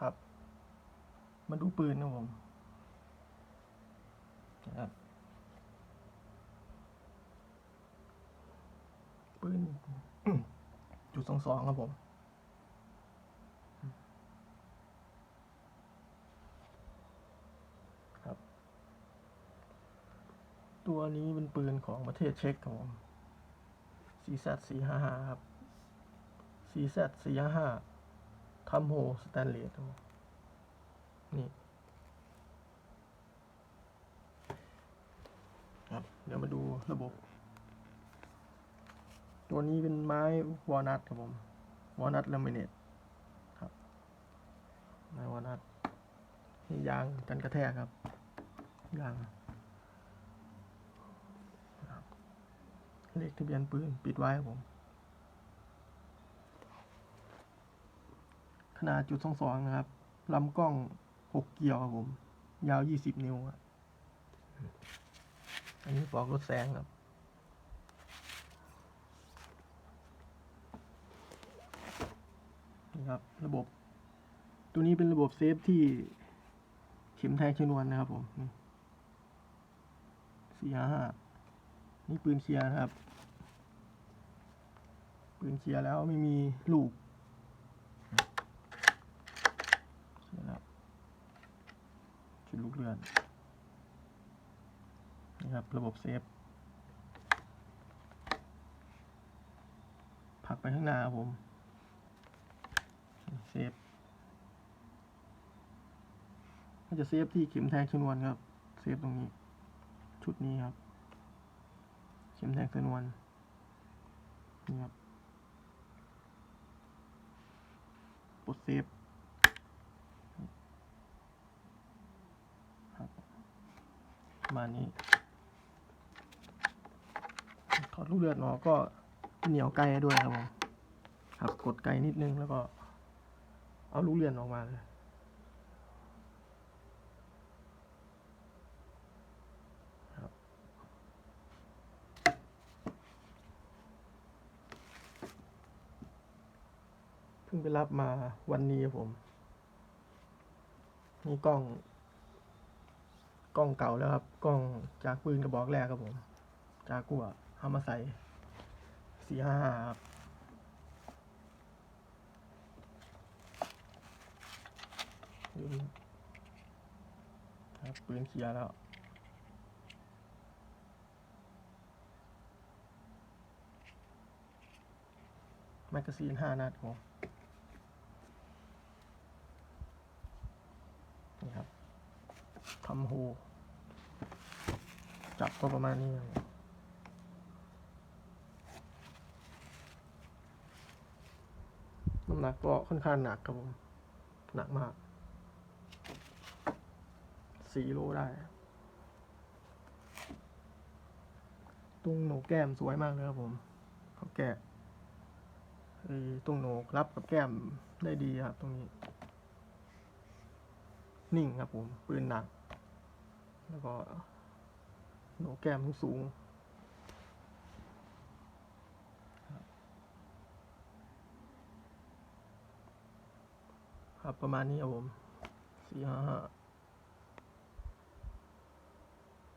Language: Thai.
ครับ มาดูปืนนะผมนะครับปืนจุดสองสองครับผมครับ ตัวนี้เป็นปืนของประเทศเช็กครับผม CZ 4 5 5 ครับ CZ 4 5 5 ทัมโฮสแตนเลสนี่ครับเดี๋ยวมาดูระบบ ตัวนี้เป็นไม้วอลนัทครับผม วอลนัทลามิเนตครับไม้วอลนัทนี่ยางกันกระแทกครับ ยางเลขทะเบียนปืน ปิดไว้ครับผม ขนาดจุดสองสองนะครับลำกล้องหกเกี่ยวครับผม ยาวยี่สิบนิ้วครับอันนี้ปลอกรถแสงครับนี่ครับระบบ ตัวนี้เป็นระบบเซฟที่เข็มแทงชนวนนะครับผมนี่สี่ห้าห้านี่ปืนเคลียร์นะครับ ปืนเคลียร์แล้วไม่มีลูกนี่ครับ ชุดลูกเรือนนี่ครับระบบเซฟผักไปข้างหน้าครับผมเซฟก็จะเซฟที่เข็มแทงชนวนครับเซฟตรงนี้ ชุดนี้ครับ เข็มแทงชนวนนี่ครับปลดเซฟครับ ประมาณนี้ถอดลูกเลือดออกก็เหนียวไกลด้วยครับผมครับกดไกลนิดนึงแล้วก็ เอาลูกเรือนออกมาเลยเพิ่งไปรับมาวันนี้ครับผม นี่กล้อง กล้องเก่าแล้วครับ กล้องจากปืนกระบอกแรกครับผม จากกัวเอามาใส่สี่ห้าครับดูดิครับปืนเคลียร์แล้วแมกกาซีนห้านัดผมนี่ครับ ทำโฮจับก็ประมาณนี้น้ำหนักก็ค่อนข้างหนักครับผม หนักมากสี่โลได้ ตรงโหนกแก้มสวยมากเลยครับผมเขาแกะไอ้ตรงโหนกรับกับแก้มได้ดีครับตรงนี้ นิ่งครับผม ปืนหนัก แล้วก็หนูแก้มสูงครับประมาณนี้ครับผมสี่ห้าห้า